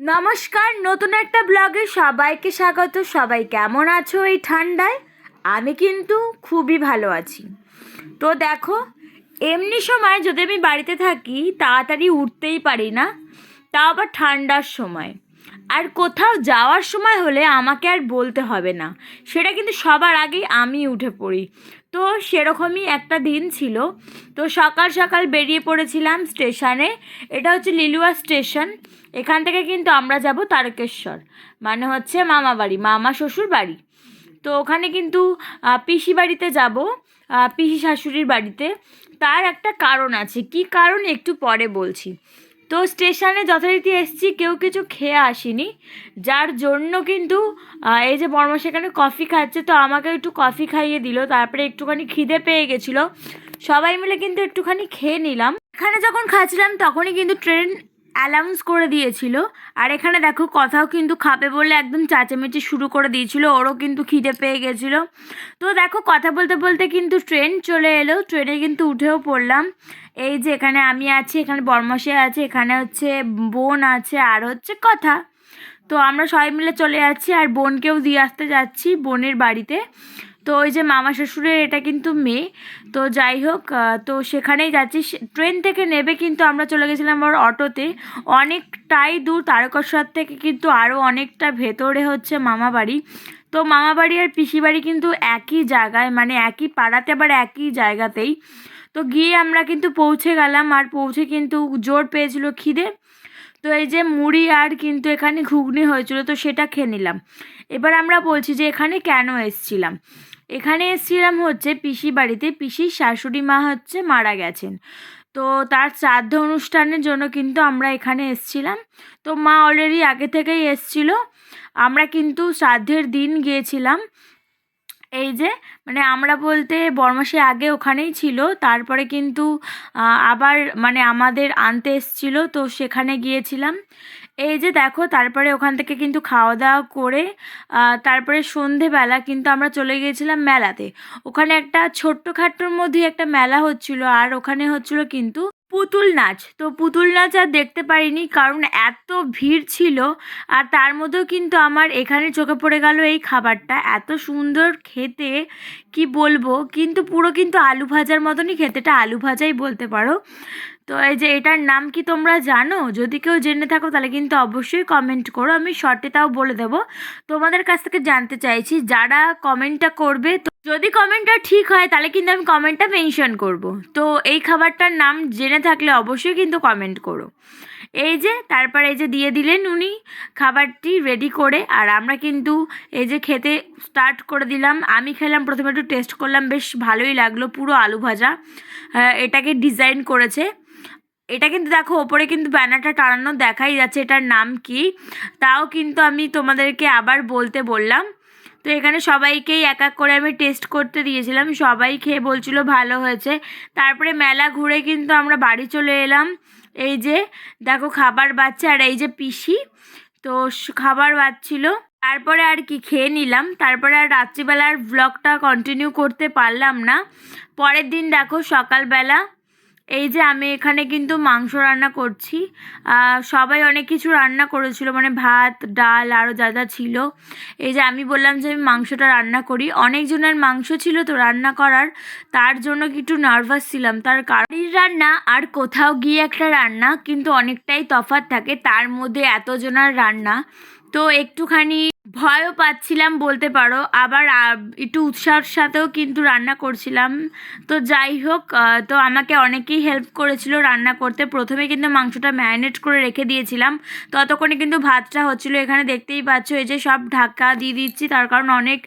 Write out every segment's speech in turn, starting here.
নমস্কার, নতুন একটা ব্লগে সবাইকে স্বাগত। সবাই কেমন আছো এই ঠান্ডায়? আমি কিন্তু খুবই ভালো আছি। তো দেখো, এমনি সময় যদি আমি বাড়িতে থাকি, তাড়াতাড়ি উঠতেই পারি না। তা আবার ঠান্ডার সময়। আর কোথাও যাওয়ার সময় হলে আমাকে আর বলতে হবে না। সেটা কিন্তু সবার আগেই আমি উঠে পড়ি। তো সেরকমই একটা দিন ছিল। তো সকাল সকাল বেরিয়ে পড়েছিলাম স্টেশনে। এটা হচ্ছে লিলুয়া স্টেশন। এখান থেকে কিন্তু আমরা যাব তারকেশ্বর। মানে হচ্ছে মামা বাড়ি, মামা শ্বশুর বাড়ি। তো ওখানে কিন্তু পিসি বাড়িতে যাব পিসি শাশুড়ির বাড়িতে। তার একটা কারণ আছে। কি কারণ একটু পরে বলছি। তো স্টেশনে যথারীতি এসছি, কেউ কিছু খেয়ে আসিনি। যার জন্য কিন্তু এই যে বর্মা সেখানে কফি খাচ্ছে, তো আমাকে একটু কফি খাইয়ে দিল। তারপরে একটুখানি খিদে পেয়ে গেছিল। সবাই মিলে কিন্তু একটুখানি খেয়ে নিলাম। এখানে যখন খাচ্ছিলাম, তখনই কিন্তু ট্রেন অ্যানাউন্স করে দিয়েছিল। আর এখানে দেখো, কথাও কিন্তু খাবে বলে একদম চাচামেচি শুরু করে দিয়েছিল। ওরও কিন্তু খিদে পেয়ে গেছিল। তো দেখো, কথা বলতে বলতে কিন্তু ট্রেন চলে এলো। ট্রেনে কিন্তু উঠেও পড়লাম। এই যে এখানে আমি আছি, এখানে বর্মশে আছে, এখানে হচ্ছে বোন আছে, আর হচ্ছে কথা। তো আমরা সবাই মিলে চলে যাচ্ছি, আর বোনকেও দিয়ে আসতে যাচ্ছি বোনের বাড়িতে। তো ওই যে মামা শ্বশুরের এটা কিন্তু মেয়ে। তো যাই হোক তো সেখানেই যাচ্ছি। ট্রেন থেকে নেবে কিন্তু আমরা চলে গেছিলাম আমার অটোতে। অনেকটাই দূর, তারকেশ্বর থেকে কিন্তু আরও অনেকটা ভেতরে হচ্ছে মামা বাড়ি। তো মামা বাড়ি আর পিসি বাড়ি কিন্তু একই জায়গায় মানে একই পাড়াতে, আবার একই জায়গাতেই। তো গিয়ে আমরা কিন্তু পৌঁছে গেলাম আর পৌঁছে কিন্তু জোর পেয়েছিল খিদে। তো এই যে মুড়ি আর কিন্তু এখানে ঘুগনি হয়েছিল, তো সেটা খেয়ে নিলাম। এবার আমরা বলছি যে এখানে কেন এসছিলাম। এখানে এসছিলাম হচ্ছে পিসি বাড়িতে, পিসির শাশুড়ি মা হচ্ছে মারা গেছেন। তো তার শ্রাদ্ধ অনুষ্ঠানের জন্য কিন্তু আমরা এখানে এসছিলাম। তো মা অলরেডি আগে থেকেই এসছিল। আমরা কিন্তু শ্রাদ্ধের দিন গিয়েছিলাম। এই যে মানে আমরা বলতে বর্মাসে আগে ওখানেই ছিল, তারপরে কিন্তু আবার মানে আমাদের আনতে এসছিল, তো সেখানে গিয়েছিলাম। এই যে দেখো, তারপরে ওখান থেকে কিন্তু খাওয়া দাওয়া করে তারপরে সন্ধেবেলা কিন্তু আমরা চলে গিয়েছিলাম মেলাতে। ওখানে একটা ছোট্ট খাট্টোর মধ্যেই একটা মেলা হচ্ছিল, আর ওখানে হচ্ছিল কিন্তু পুতুল নাচ। তো পুতুল নাচ আর দেখতে পারিনি কারণ এত ভিড় ছিল আর তার মধ্যেও কিন্তু আমার এখানে চোখে পড়ে গেল এই খাবারটা। এত সুন্দর খেতে, কি বলব? কিন্তু পুরো কিন্তু আলু ভাজার মতনই খেতেটা আলু ভাজাই বলতে পারো। তো এই যে এটার নাম কি তোমরা জানো? যদি কেউ জেনে থাকো তাহলে কিন্তু অবশ্যই কমেন্ট করো। আমি শর্টে তাও বলে দেবো। তোমাদের কাছ থেকে জানতে চাইছি যারা কমেন্টটা করবে তো যদি কমেন্টটা ঠিক হয় তাহলে কিন্তু আমি কমেন্টটা মেনশন করব। তো এই খাবারটার নাম জেনে থাকলে অবশ্যই কিন্তু কমেন্ট করো। এই যে তারপর এই যে দিয়ে দিলেন উনি খাবারটি রেডি করে। আর আমরা কিন্তু এই যে খেতে স্টার্ট করে দিলাম। আমি খেলাম প্রথমে একটু টেস্ট করলাম। বেশ ভালোই লাগল পুরো আলু ভাজা। আহ, এটাকে ডিজাইন করেছে। এটা কিন্তু দেখো, ওপরে কিন্তু ব্যানারটা টানানো দেখাই যাচ্ছে এটার নাম কি। তাও কিন্তু আমি তোমাদেরকে আবার বলতে বললাম। তো এখানে সবাইকেই এক এক করে আমি টেস্ট করতে দিয়েছিলাম। সবাই খেয়ে বলছিল ভালো হয়েছে। তারপরে মেলা ঘুরে কিন্তু আমরা বাড়ি চলে এলাম। এই যে, দেখো খাবার বাচ্চা আর এই যে পিসি, তো খাবার বাচ্ছিল তারপরে আর কি খেয়ে নিলাম। তারপরে আর রাত্রিবেলার ব্লগটা কন্টিনিউ করতে পারলাম না। পরের দিন দেখো সকালবেলা এই যে আমি এখানে কিন্তু মাংস রান্না করছি। সবাই অনেক কিছু রান্না করেছিল মানে ভাত, ডাল আরও যা যা ছিল। এই যে আমি বললাম যে আমি মাংসটা রান্না করি। অনেকজনের মাংস ছিল তো রান্না করার, তার জন্য একটু নার্ভাস ছিলাম। তার কারির রান্না আর কোথাও গিয়ে একটা রান্না কিন্তু অনেকটাই তফাৎ থাকে, তার মধ্যে এতজনের রান্না। তো একটুখানি ভয়ও পাচ্ছিলাম, বলতে পারো। আবার একটু উৎসাহর সাথেও কিন্তু রান্না করছিলাম। তো যাই হোক তো আমাকে অনেকেই হেল্প করেছিল রান্না করতে। প্রথমে কিন্তু মাংসটা ম্যারিনেট করে রেখে দিয়েছিলাম। ততক্ষণে কিন্তু ভাতটা হচ্ছিল। এখানে দেখতেই পাচ্ছ, এই যে সব ঢাকা দিয়ে দিচ্ছি। তার কারণ অনেক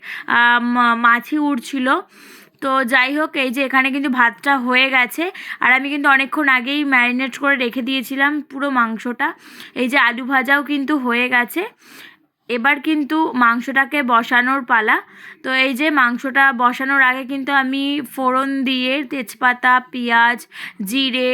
মাছি উঠছিল তো যাই হোক, এই যে এখানে কিন্তু ভাতটা হয়ে গেছে। আর আমি কিন্তু অনেকক্ষণ আগেই ম্যারিনেট করে রেখে দিয়েছিলাম পুরো মাংসটা। এই যে আলু ভাজাও কিন্তু হয়ে গেছে। এবার কিন্তু মাংসটাকে বসানোর পালা। তো এই যে মাংসটা বসানোর আগে কিন্তু আমি ফোড়ন দিয়ে তেজপাতা, পেঁয়াজ, জিরে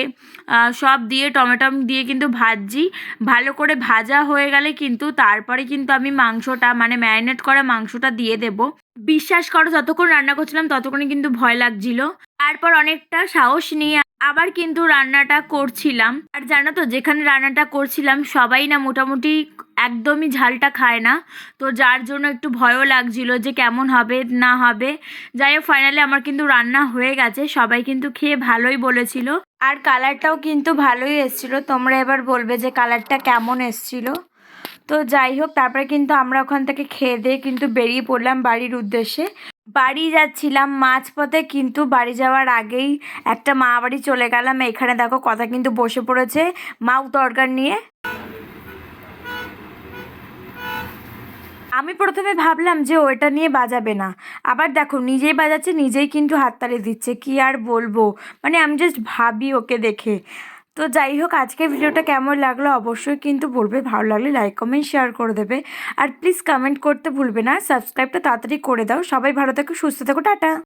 সব দিয়ে টমেটম দিয়ে কিন্তু ভাজি ভালো করে ভাজা হয়ে গেলে কিন্তু তারপরে কিন্তু আমি মাংসটা মানে ম্যারিনেট করা মাংসটা দিয়ে দেবো। বিশ্বাস করো, যতক্ষণ রান্না করছিলাম ততক্ষণই কিন্তু ভয় লাগছিল। তারপর অনেকটা সাহস নিয়ে আবার কিন্তু রান্নাটা করছিলাম। আর জানো তো, যেখানে রান্নাটা করছিলাম, সবাই না মোটামুটি একদমই ঝালটা খায় না। তো যার জন্য একটু ভয়ও লাগছিল যে কেমন হবে, না হবে। যাই হোক ফাইনালি আমার কিন্তু রান্না হয়ে গেছে। সবাই কিন্তু খেয়ে ভালোই বলেছিল। আর কালারটাও কিন্তু ভালোই এসছিল। তোমরা এবার বলবে যে কালারটা কেমন এসছিল। তো যাই হোক, তারপরে কিন্তু আমরা ওখান থেকে খেয়ে দিয়ে কিন্তু বেরিয়ে পড়লাম বাড়ির উদ্দেশ্যে। বাড়ি যাচ্ছিলাম মাঝপথে, কিন্তু বাড়ি যাওয়ার আগেই একটা মা বাড়ি চলে গেলাম। এখানে দেখো কথা কিন্তু বসে পড়েছে। মাউ তরকার নিয়ে। আমি প্রথমে ভাবলাম যে ওটা নিয়ে বাজাবে না। আবার দেখো, নিজেই বাজাচ্ছে, নিজেই কিন্তু হাততালি দিচ্ছে। কি আর বলব? মানে আমি জাস্ট ভাবি ওকে দেখে। তো যাই হোক, আজকের ভিডিওটা কেমন লাগল অবশ্যই কিন্তু বলবে। ভালো লাগলে লাইক কমেন্ট শেয়ার করে দেবে। আর প্লিজ কমেন্ট করতে ভুলবে না। সাবস্ক্রাইবটা তাড়াতাড়ি করে দাও। সবাই ভালো থাকো, সুস্থ থেকো, টাটা।